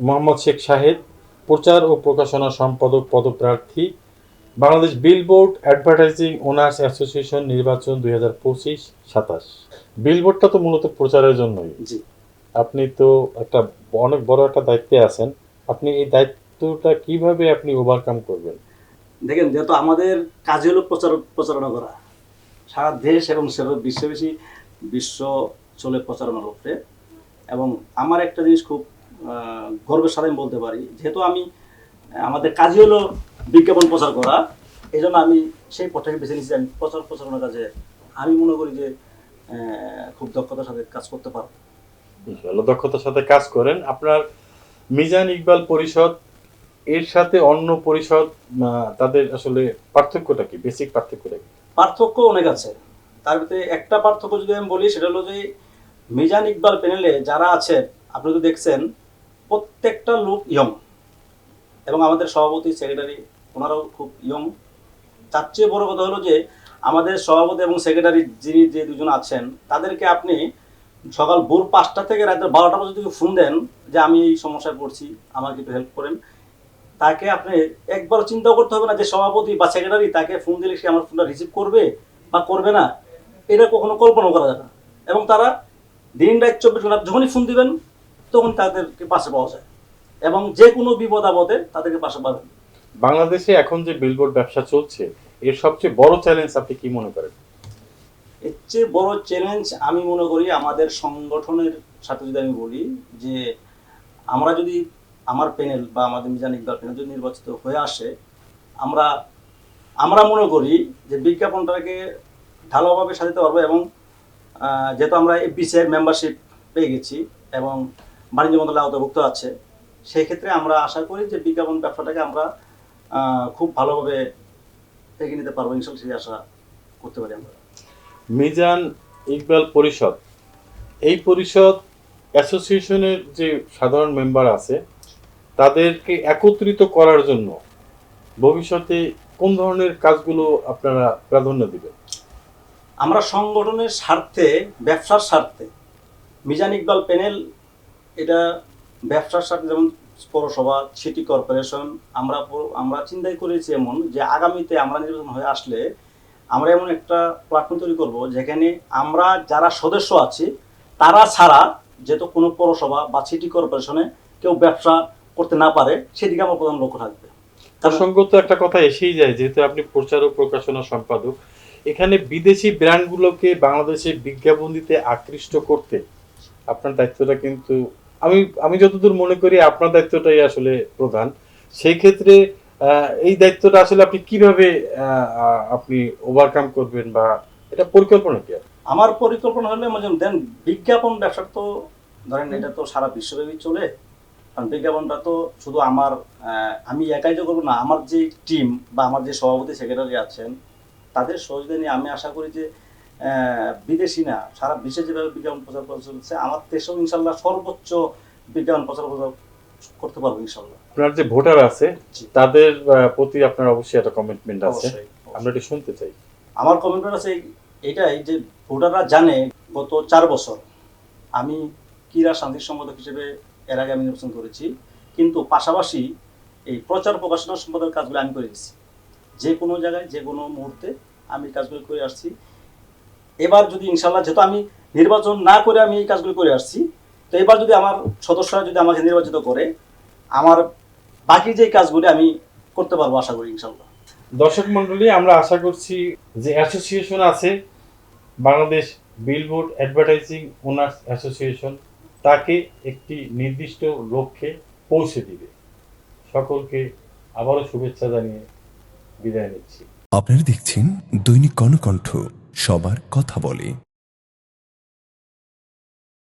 মোহাম্মদ শেখ শাহেদ প্রচার ও প্রকাশনা সম্পাদক পদপ্রার্থী Bangladesh billboard advertising owners association নির্বাচন দুই হাজার পঁচিশ সাতাশ। বিলবোর্ডটা তো মূলত প্রচারের জন্যই। জি। আপনি তো একটা অনেক বড় একটা দায়িত্বে আছেন। আপনি এই দায়িত্বটা কীভাবে আপনি ওভারকাম করবেন? দেখেন যেহেতু আমাদের কাজ হলো প্রচার প্রচারণা করা। সারা দেশ এবং সারা বিশ্ববেশি বিশ্ব চলে প্রচারণার উপরে এবং আমার একটা জিনিস খুব গর্বের সাথে আমি বলতে পারি। যেহেতু আমি আমাদের কাজই হলো বিজ্ঞাপন প্রচার করা এই জন্য আমি সেই পথটাকে বেছে নিয়েছি আমি প্রচার প্রচারণার কাজে আমি মনে করি যে খুব দক্ষতার সাথে কাজ করতে পারব। দক্ষতার সাথে কাজ করেন। আপনার মিজান ইকবাল পরিষদ এর সাথে অন্য পরিষদ তাদের আসলে পার্থক্যটা কি? বেসিক পার্থক্যটা কি? পার্থক্য অনেক আছে। তার ভিতরে একটা পার্থক্য যদি আমি বলি সেটা হলো যে মিজান ইকবাল প্যানেলে যারা আছেন আপনি তো দেখছেন প্রত্যেকটা লোক ইয়ং এবং আমাদের সভাপতি সেক্রেটারি ওনারাও খুব ইয়ং তার চেয়ে বড় কথা হলো যে, আমাদের সভাপতি এবং সেক্রেটারি যিনি যে দুজন আছেন, তাদেরকে আপনি সকাল ভোর পাঁচটা থেকে রাতের বারোটা পর্যন্ত ফোন দেন যে, আমি এই সমস্যায় পড়ছি, আমাকে একটু হেল্প করেন। তাকে আপনি একবার চিন্তা করতে হবে না যে, সভাপতি বা সেক্রেটারি তাকে ফোন দিলে সে আমার ফোনটা রিসিভ করবে বা করবে না। এটা কখনো কল্পনা করা যাবে না। এবং তারা দিন রাত চব্বিশ ঘণ্টা যখনই ফোন দিবেন তখন তাদেরকে পাশে পাওয়া যায়। এবং যে কোনো বিপদ আপদে তাদেরকে পাশে পাবেন বাংলাদেশে এখন যে বিলবোর্ড ব্যবসা চলছে এর সবচেয়ে বড় চ্যালেঞ্জ আপনি কি মনে করেন? এর চেয়ে বড় চ্যালেঞ্জ আমি মনে করি আমাদের সংগঠনের সাথে যদি আমি বলি যে আমরা যদি আমার প্যানেল বা আমাদের মিজান ইকবাল প্যানেল যদি নির্বাচিত হয়ে আসে আমরা আমরা মনে করি যে বিজ্ঞাপনটাকে ভালোভাবে সাজাতে পারব এবং যেহেতু আমরা এপিসিআই মেম্বারশিপ পেয়ে গেছি এবং বাণিজ্য মন্ত্রণালয় আওতাভুক্ত আছে। সেই ক্ষেত্রে আমরা আশা করি যে বিজ্ঞাপন ব্যবসাটাকে আমরা খুব ভালোভাবে এগিয়ে নিতে পারব। ইনশাল্লাহ সেই আশা করতে পারি আমরা। মিজান ইকবাল পরিষদ। এই পরিষদ অ্যাসোসিয়েশনের যে সাধারণ মেম্বার আছে তাদেরকে একত্রিত করার জন্য ভবিষ্যতে কোন ধরনের কাজগুলো আপনারা প্রাধান্য দিবেন? আমরা সংগঠনের স্বার্থে ব্যবসার স্বার্থে মিজান ইকবাল প্যানেল এটা ব্যবসার সাথে যেমন পৌরসভা সিটি কর্পোরেশন আমরা আমরা চিন্তাই করেছি এমন যে আগামীতে আমরা নির্বাচন হয়ে আসলে আমরা এমন একটা প্ল্যাটফর্ম তৈরি করব যেখানে আমরা যারা সদস্য আছি, তারা ছাড়া যেহেতু কোনো পৌরসভা বা সিটি কর্পোরেশনে কেউ ব্যবসা করতে না পারে, সেদিকে আমার প্রধান লক্ষ্য থাকবে। প্রসঙ্গত একটা কথা এসেই যায়, যেহেতু আপনি প্রচার ও প্রকাশনা সম্পাদক, এখানে বিদেশি ব্র্যান্ডগুলোকে বাংলাদেশে বিজ্ঞাপন দিতে আকৃষ্ট করতে আপনার দায়িত্বটা কিন্তু আমি আমি যতদূর মনে করি আপনার দায়িত্বটাই আসলে প্রধান। সেই ক্ষেত্রে এই দায়িত্বটা আসলে আপনি কীভাবে আপনি ওভারকাম করবেন বা এটা পরিকল্পনা কি আমার পরিকল্পনা হলে যেমন দেন বিজ্ঞাপন ব্যবসা তো ধরেন এটা তো সারা বিশ্বব্যাপী চলে। কারণ বিজ্ঞাপনটা তো শুধু আমার আমি একাই তো করব না আমার যে টিম বা আমার যে সভাপতি সেক্রেটারি আছেন তাদের সহযোগিতা নিয়ে আমি আশা করি যে বিদেশি না সারা বিশ্বে যেভাবে বিজ্ঞাপন প্রচার করা চলছে আমার দেশেও ইনশাল্লাহ সর্বোচ্চ বিজ্ঞাপন প্রচার প্রচার করতে পারব ইনশাল্লাহ। আপনার যে ভোটার আছে তাদের প্রতি আপনার অবশ্যই একটা কমিটমেন্ট আছে। আমরা এটা শুনতে চাই। আমার কমেন্ট আছে এটাই যে ভোটাররা জানে গত চার বছর আমি ক্রীড়া শান্তি সম্পাদক হিসেবে এর আগে আমি নির্বাচন করেছি কিন্তু পাশাপাশি এই প্রচার প্রকাশনা সম্পাদক কাজগুলো আমি করে গেছি যে কোনো জায়গায় যে কোনো মুহূর্তে আমি কাজগুলো করে আসছি। এবার যদি ইনশাল্লাহ যেহেতু আমি নির্বাচন না করে আমি এই কাজগুলো করে আসছি তো এবার যদি আমার সদস্যরা যদি আমাকে নির্বাচিত করে আমার বাকি যে কাজগুলি আমি করতে পারব আশা করি ইনশাল্লাহ। দর্শক মন্ডলী আমরা আশা করছি যে অ্যাসোসিয়েশন আছে Bangladesh billboard advertising owners association তাকে একটি নির্দিষ্ট লক্ষ্যে পৌঁছে দিবে। সকলকে আবারও শুভেচ্ছা জানিয়ে বিদায় নিচ্ছি। আপনারা দেখছেন দৈনিক কর্ণকণ্ঠ। সবার কথা বলে।